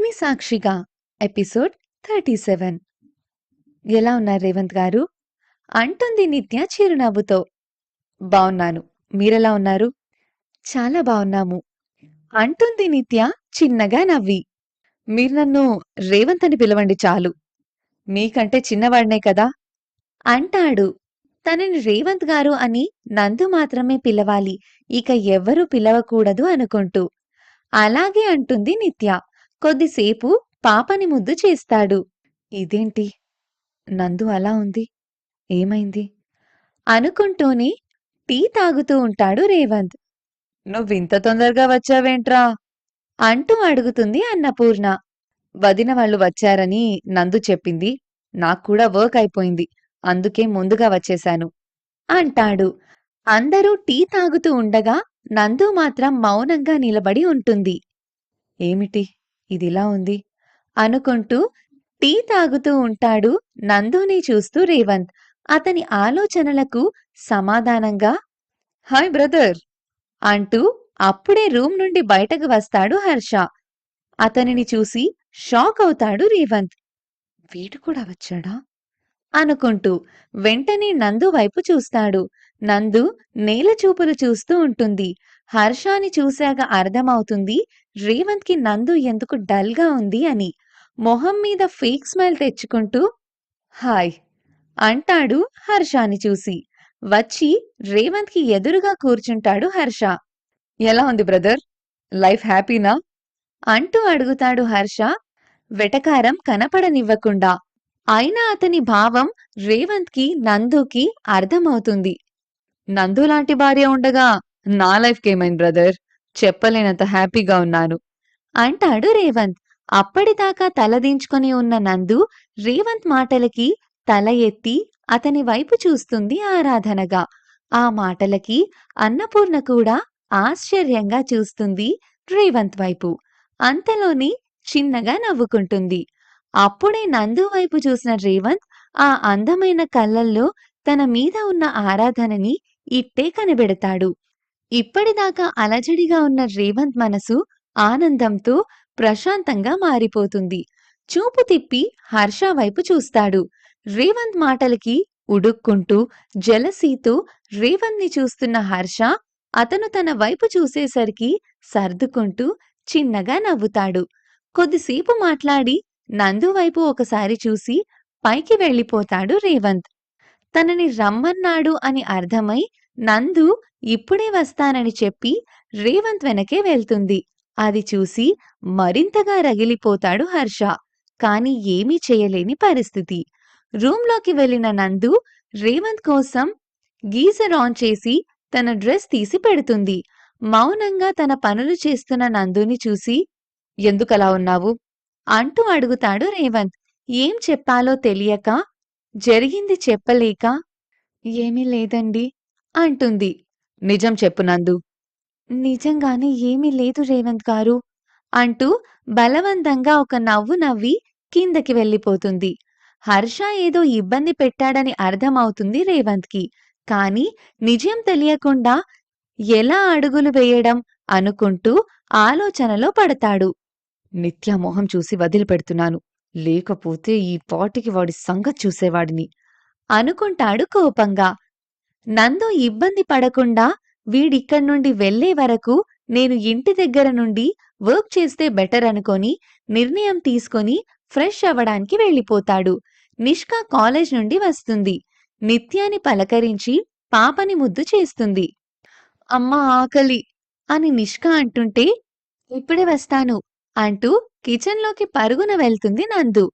మీ సాక్షిగా episode thirty seven. ఎలా ఉన్నారు రేవంత్ గారు? అంటుంది నిత్య చిరునవ్వుతో. బాగున్నాను మీరెలా ఉన్నారు? చాలా బాగున్నాము అంటుంది నిత్య చిన్నగా నవ్వి. మీరు నన్ను రేవంత్ అని పిలవండి చాలు. మీకంటే చిన్నవాడినే కదా? అంటాడు. తనని రేవంత్ గారు అని నందు మాత్రమే పిలవాలి. ఇక ఎవ్వరూ పిలవకూడదు అనుకుంటూ. అలాగే అంటుంది నిత్య. కొద్దిసేపు పాపని ముద్దు చేస్తాడు. ఇదేంటి? నందు అలా ఉంది. ఏమైంది? అనుకుంటూనే టీ తాగుతూ ఉంటాడు రేవంత్. నువ్వింత తొందరగా వచ్చావేంట్రా? అంటూ అడుగుతుంది అన్నపూర్ణ. వదిన వాళ్ళు వచ్చారని నందు చెప్పింది. నాక్కూడా వర్క్ అయిపోయింది. అందుకే ముందుగా వచ్చేశాను. అంటాడు. అందరూ టీ తాగుతూ ఉండగా నందు మాత్రం మౌనంగా నిలబడి ఉంటుంది. ఏమిటి? ఇదిలా ఉంది. అనుకుంటూ టీ తాగుతూ ఉంటాడు నందుని చూస్తూ రేవంత్. అతని ఆలోచనలకు సమాధానంగా హాయ్ బ్రదర్ అంటూ అప్పుడే రూమ్ నుండి బయటకు వస్తాడు హర్ష. అతనిని చూసి షాక్ అవుతాడు రేవంత్. వీడు కూడా వచ్చాడా? అనుకుంటూ వెంటనే నందు వైపు చూస్తాడు. నందు నేల చూపులు చూస్తూ ఉంటుంది. హర్షాని చూశాక అర్థమవుతుంది రేవంత్కి నందు ఎందుకు డల్గా ఉంది అని మొహం మీద ఫేక్ స్మైల్ తెచ్చుకుంటూ హాయ్ అంటాడు హర్షాని చూసి. వచ్చి రేవంత్కి ఎదురుగా కూర్చుంటాడు హర్ష. ఎలా ఉంది బ్రదర్? లైఫ్ హ్యాపీనా? అంటూ అడుగుతాడు హర్ష. వెటకారం కనపడనివ్వకుండా. అయినా అతని భావం రేవంత్కి నందుకి అర్థమవుతుంది. నందు లాంటి భార్య ఉండగా నా లైఫ్ ఏమైంది బ్రదర్? చెప్పలేనంత హ్యాపీగా ఉన్నాను. అంటాడు రేవంత్. అప్పటిదాకా తలదించుకొని ఉన్న నందు రేవంత్ మాటలకి తల ఎత్తి అతని వైపు చూస్తుంది ఆరాధనగా. ఆ మాటలకి అన్నపూర్ణ కూడా ఆశ్చర్యంగా చూస్తుంది రేవంత్ వైపు. అంతలోని చిన్నగా నవ్వుకుంటుంది. అప్పుడే నందు వైపు చూసిన రేవంత్ ఆ అందమైన కళ్ళల్లో తన మీద ఉన్న ఆరాధనని ఇట్టే కనిపెడతాడు. ఇప్పటిదాకా అలజడిగా ఉన్న రేవంత్ మనసు ఆనందంతో ప్రశాంతంగా మారిపోతుంది. చూపు తిప్పి హర్ష వైపు చూస్తాడు. రేవంత్ మాటలకి ఉడుక్కుంటూ జలసీతో రేవంత్ని చూస్తున్న హర్ష అతను తన వైపు చూసేసరికి సర్దుకుంటూ చిన్నగా నవ్వుతాడు. కొద్దిసేపు మాట్లాడి నందు వైపు ఒకసారి చూసి పైకి వెళ్ళిపోతాడు రేవంత్. తనని రమ్మన్నాడు అని అర్థమై నందు ఇప్పుడే వస్తానని చెప్పి రేవంత్ వెనకే వెళ్తుంది. అది చూసి మరింతగా రగిలిపోతాడు హర్ష. కాని ఏమీ చేయలేని పరిస్థితి. రూంలోకి వెళ్ళిన నందు రేవంత్ కోసం గీజర్ ఆన్ చేసి తన డ్రెస్ తీసి పెడుతుంది. మౌనంగా తన పనులు చేస్తున్న నందుని చూసి ఎందుకలా ఉన్నావు? అంటూ అడుగుతాడు రేవంత్. ఏం చెప్పాలో తెలియక జరిగింది చెప్పలేక ఏమీ లేదండి. అంటుంది. నిజం చెప్పు నందు. నిజంగానే ఏమీ లేదు రేవంత్ గారు అంటూ బలవంతంగా ఒక నవ్వు నవ్వి కిందకి వెళ్ళిపోతుంది. హర్ష ఏదో ఇబ్బంది పెట్టాడని అర్థమవుతుంది రేవంత్కి. కాని నిజం తెలియకుండా ఎలా అడుగులు వేయడం అనుకుంటూ ఆలోచనలో పడతాడు. నిత్య మొహం చూసి వదిలిపెడుతున్నాను. లేకపోతే ఈ పాటికి వాడి సంగతి చూసేవాడిని అనుకుంటాడు కోపంగా. నందు ఇబ్బంది పడకుండా వీడిక్కడి నుండి వెళ్ళే వరకు నేను ఇంటి దగ్గర నుండి వర్క్ చేస్తే బెటర్ అనుకొని నిర్ణయం తీసుకొని ఫ్రెష్ అవ్వడానికి వెళ్ళిపోతాడు. నిష్క కాలేజ్ నుండి వస్తుంది. నిత్యాని పలకరించి పాపని ముద్దు చేస్తుంది. అమ్మా ఆకలి అని నిష్క అంటుంటే ఇప్పుడే వస్తాను అంటూ కిచెన్లోకి పరుగున వెళ్తుంది నందు.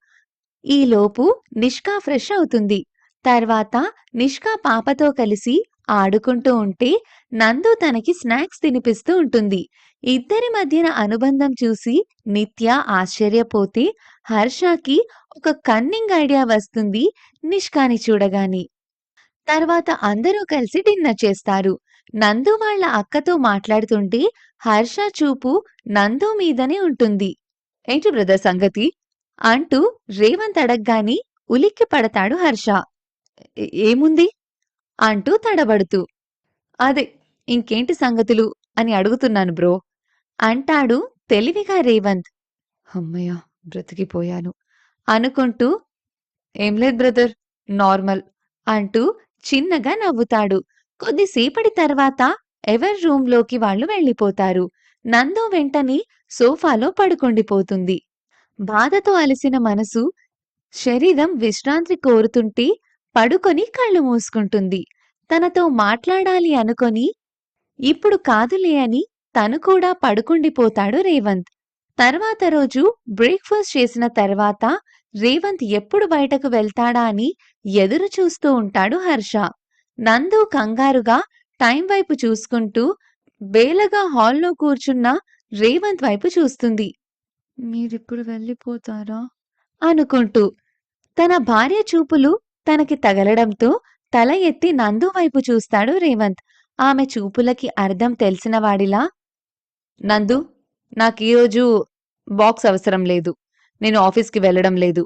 ఈలోపు నిష్కా ఫ్రెష్ అవుతుంది. తర్వాత నిష్కా పాపతో కలిసి ఆడుకుంటూ ఉంటే నందు తనకి స్నాక్స్ తినిపిస్తూ ఉంటుంది. ఇద్దరి మధ్యన అనుబంధం చూసి నిత్య ఆశ్చర్యపోతే హర్షకి ఒక కన్నింగ్ ఐడియా వస్తుంది నిష్కాని చూడగాని. తర్వాత అందరూ కలిసి డిన్నర్ చేస్తారు. నందు వాళ్ళ అక్కతో మాట్లాడుతుంటే హర్ష చూపు నందు మీదనే ఉంటుంది. ఏంటి బ్రదర్ సంగతి? అంటూ రేవంత్ అడగ్గాని ఉలిక్కి పడతాడు హర్ష. ఏముంది? అంటూ తడబడుతూ. అదే ఇంకేంటి సంగతులు అని అడుగుతున్నాను బ్రో. అంటాడు తెలివిగా రేవంత్. అమ్మయ్య బ్రతికిపోయాను. అనుకుంటూ ఏం లేదు బ్రదర్ నార్మల్ అంటూ చిన్నగా నవ్వుతాడు. కొద్దిసేపటి తర్వాత ఎవరి రూంలోకి వాళ్ళు వెళ్ళిపోతారు. నందు వెంటనే సోఫాలో పడుకొండిపోతుంది. బాధతో అలసిన మనసు, శరీరం విశ్రాంతి కోరుతుంటే పడుకొని కళ్ళు మూసుకుంటుంది. తనతో మాట్లాడాలి అనుకొని, ఇప్పుడు కాదులే అని తను కూడా పడుకుండిపోతాడు రేవంత్. తర్వాత రోజు బ్రేక్‌ఫాస్ట్ చేసిన తర్వాత రేవంత్ ఎప్పుడు బయటకు వెళ్తాడా అని ఎదురు చూస్తూ ఉంటాడు హర్ష. నందు కంగారుగా టైం వైపు చూసుకుంటూ బేలగా హాల్‌లో కూర్చున్న రేవంత్ వైపు చూస్తుంది. మీరిప్పుడు వెళ్ళిపోతారా? అనుకుంటూ. తన భార్య చూపులు తనకి తగలడంతో తల ఎత్తి నందు వైపు చూస్తాడు రేవంత్. ఆమె చూపులకి అర్థం తెలిసినవాడిలా నందు నాకీరోజు బాక్స్ అవసరం లేదు. నేను ఆఫీస్‌కి వెళ్ళడం లేదు.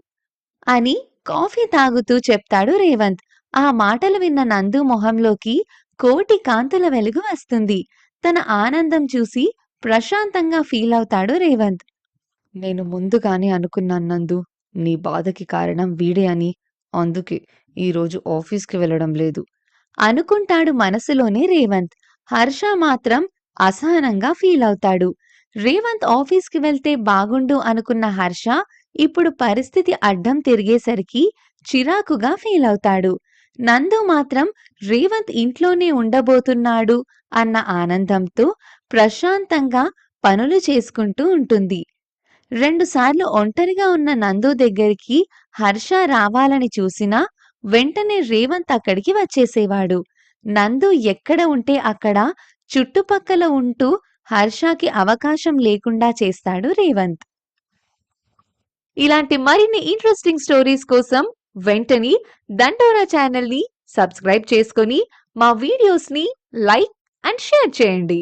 అని కాఫీ తాగుతూ చెప్తాడు రేవంత్. ఆ మాటలు విన్న నందు మొహంలోకి కోటి కాంతుల వెలుగు వస్తుంది. తన ఆనందం చూసి ప్రశాంతంగా ఫీల్ అవుతాడు రేవంత్. నేను ముందుగానే అనుకున్నాను నందు. నీ బాధకి కారణం వీడే అని. అందుకే ఈరోజు ఆఫీస్‌కి వెళ్ళడం లేదు. అనుకుంటాడు మనసులోనే రేవంత్. హర్ష మాత్రం అసహనంగా ఫీల్ అవుతాడు రేవంత్ ఆఫీస్‌కి వెళ్తే బాగుండు అనుకున్న హర్ష ఇప్పుడు పరిస్థితి అడ్డం తిరిగేసరికి చిరాకుగా ఫీల్ అవుతాడు నందు మాత్రం రేవంత్ ఇంట్లోనే ఉండబోతున్నాడు అన్న ఆనందంతో ప్రశాంతంగా పనులు చేసుకుంటూ ఉంటుంది. రెండుసార్లు ఒంటరిగా ఉన్న నందు దగ్గరికి హర్ష రావాలని చూసినా వెంటనే రేవంత్ అక్కడికి వచ్చేసేవాడు. నందు ఎక్కడ ఉంటే అక్కడ చుట్టుపక్కల ఉంటూ హర్షకి అవకాశం లేకుండా చేస్తాడు రేవంత్. ఇలాంటి మరిన్ని ఇంట్రెస్టింగ్ స్టోరీస్ కోసం వెంటనే దండోరా ఛానల్‌ని సబ్స్క్రైబ్ చేసుకొని మా వీడియోస్‌ని లైక్ అండ్ షేర్ చేయండి.